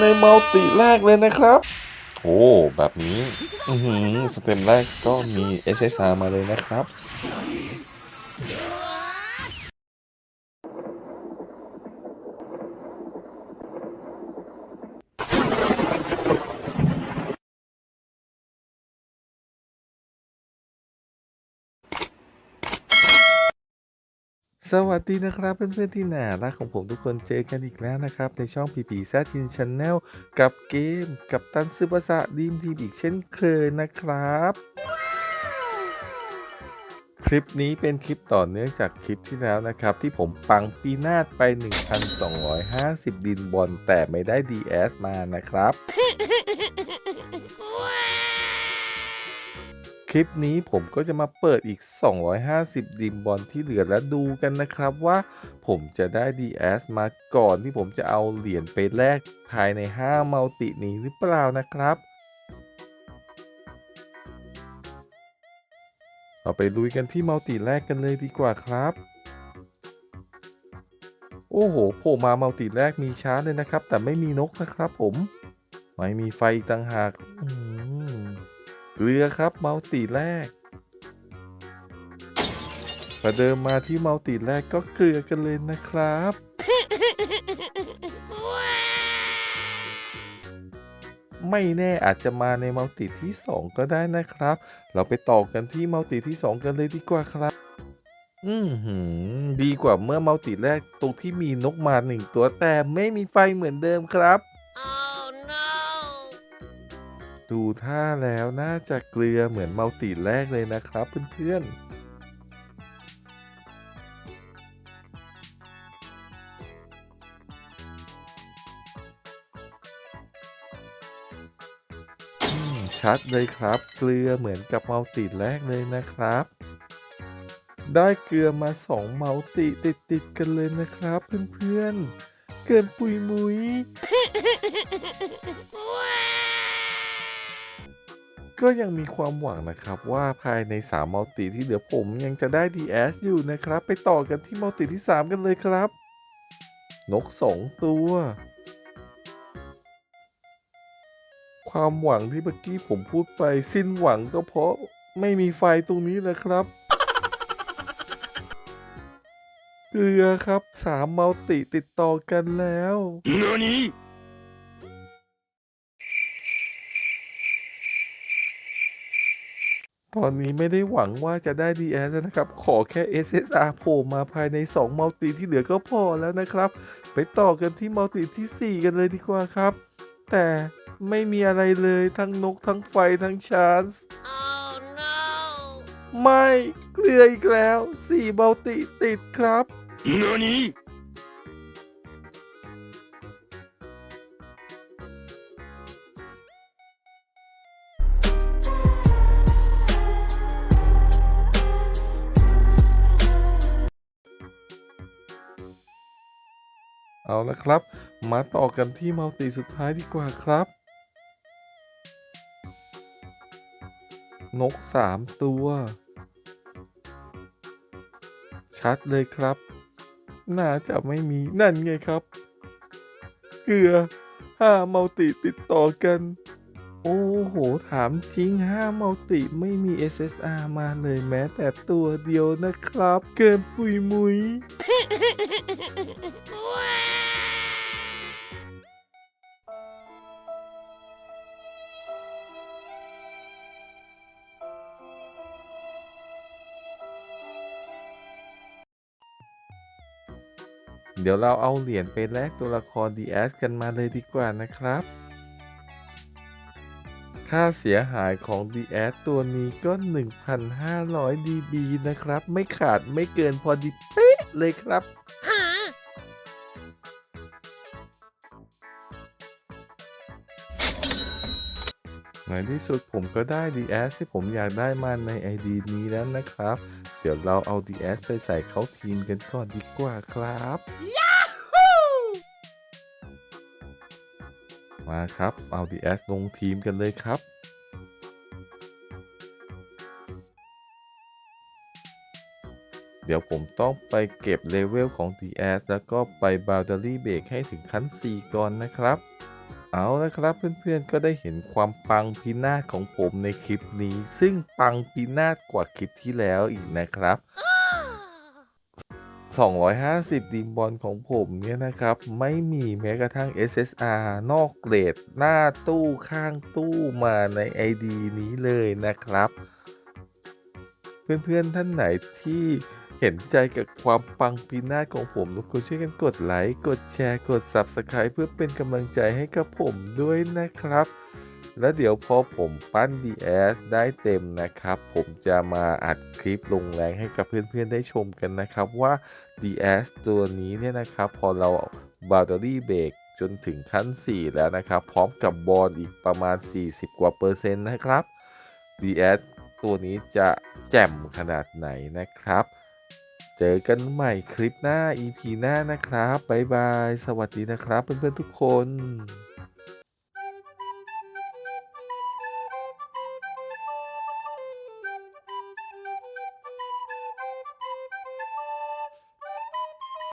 ในมัลติแรกเลยนะครับโอ้แบบนี้สเต็มแรกก็มี SSR มาเลยนะครับ สวัสดีนะครับเพื่อนๆที่น่ารักของผมทุกคนเจอกันอีกแล้วนะครับ ในช่องพีพีแซชินช n แนลกับเกมกับตันซึบาสะดีมทีมอีกเช่นเคยนะครับ คลิปนี้เป็นคลิปต่อเนื่องจากคลิปที่แล้วนะครับ ที่ผมปังปีนาศไป 1,250 ดินบอลแต่ไม่ได้ DS มานะครับ คลิปนี้ผมก็จะมาเปิดอีก 250 ดิมบอลที่เหลือและดูกันนะครับว่าผมจะได้ DS มาก่อนที่ผมจะเอาเหรียญไปแลกภายใน 5 มัลตินี้หรือเปล่านะครับ เราไปลุยกันที่มัลติแรกกันเลยดีกว่าครับ โอ้โหโผล่มามัลติแรกมีช้าเลยนะครับ แต่ไม่มีนกนะครับผม ไม่มีไฟต่างหากอื เกลือครับมัลติแรก ประเดิมมาที่มัลติแรกก็เกลือกันเลยนะครับ ไม่แน่อาจจะมาในมัลติที่ 2 ก็ได้นะครับ เราไปต่อกันที่มัลติที่ 2 กันเลยดีกว่าครับ อืมหือดีกว่าเมื่อมัลติแรกตรงที่มีนกมาหนึ่งตัวแต่ไม่มีไฟเหมือนเดิมครับ Oh no! ดูท่าแล้วน่าจะเกลือเหมือนมัลติแรกเลยนะครับเพื่อนๆชัดเลยครับ เกลือเหมือนกับมัลติแรกเลยนะครับ ได้เกลือมาสองมัลติติดกันเลยนะครับเพื่อนๆ เกินปุยมุย ก็ยังมีความหวังนะครับว่าภายใน3มัลติที่เหลือผมยังจะได้ DS อยู่นะครับ ไปต่อกันที่มัลติที่ 3 กันเลยครับ นก 2 ตัว ความหวังที่เมื่อกี้ผมพูดไปสิ้นหวังก็เพราะไม่มีไฟตรงนี้แหละครับ เกลือครับ3มัลติติดต่อกันแล้ว何 ตอนนี้ไม่ได้หวังว่าจะได้ DS แล้วนะครับ ขอแค่ SSR โผล่มาภายใน2มัลติที่เหลือก็พอแล้วนะครับ ไปต่อกันที่มัลติที่ 4 กันเลยดีกว่าครับ แต่ไม่มีอะไรเลยทั้งนกทั้งไฟทั้งชาร์จ Oh no! ไม่เกลืออีกแล้ว4มัลติติดครับ何เอ ละครับ มาต่อกันที่มัลติสุดท้ายดีกว่าครับ นก 3 ตัว ชัดเลยครับ น่าจะไม่มีนั่นไงครับ เกลือ5มัลติติดต่อกัน โอ้โห ถามจริง5มัลติไม่มี SSR มาเลยแม้แต่ตัวเดียวนะครับ เกินปุยมุย เดี๋ยวเราเอาเหรียญไปแลกตัวละคร DS กันมาเลยดีกว่านะครับ ค่าเสียหายของ DS ตัวนี้ก็ 1,500 DB นะครับ ไม่ขาดไม่เกินพอดีเป๊ะเลยครับ ในที่สุดผมก็ได้ DS ที่ผมอยากได้มาใน ID นี้แล้วนะครับ เดี๋ยวเราเอา DS ไปใส่เข้าทีมกันก่อนดีกว่าครับ มาครับ เอา DS ลงทีมกันเลยครับ เดี๋ยวผมต้องไปเก็บเลเวลของ DS แล้วก็ไป Boundary Break ให้ถึงขั้น 4 ก่อนนะครับ เอาละครับเพื่อนๆก็ได้เห็นความปังพินาศของผมในคลิปนี้ ซึ่งปังพินาศกว่าคลิปที่แล้วอีกนะครับ 250 ดีมบอลของผมเนี่ยนะครับ ไม่มีแม้กระทั่ง SSR นอกเกรด หน้าตู้ข้างตู้มาใน ID นี้เลยนะครับ เพื่อนๆท่านไหนที่ เห็นใจกับความปังปีนาศของผมทุกคนช่วยกันกดไลค์ กดแชร์ กด Subscribe เพื่อเป็นกำลังใจให้กับผมด้วยนะครับ แล้วเดี๋ยวพอผมปั้น DS ได้เต็มนะครับ ผมจะมาอัดคลิปลงแรงให้กับเพื่อนๆได้ชมกันนะครับว่า DS ตัวนี้เนี่ยนะครับ พอเราบา t ตอรี่เบรกจนถึงขั้น 4 แล้วนะครับ พร้อมกับบอลอีกประมาณ 40 กว่าเปอร์เซ็นต์นะครับ DS ตัวนี้จะแจ่มขนาดไหนนะครับ เจอกันใหม่คลิปหน้า EP หน้านะครับ บ๊ายบาย สวัสดีนะครับเพื่อนๆทุกคน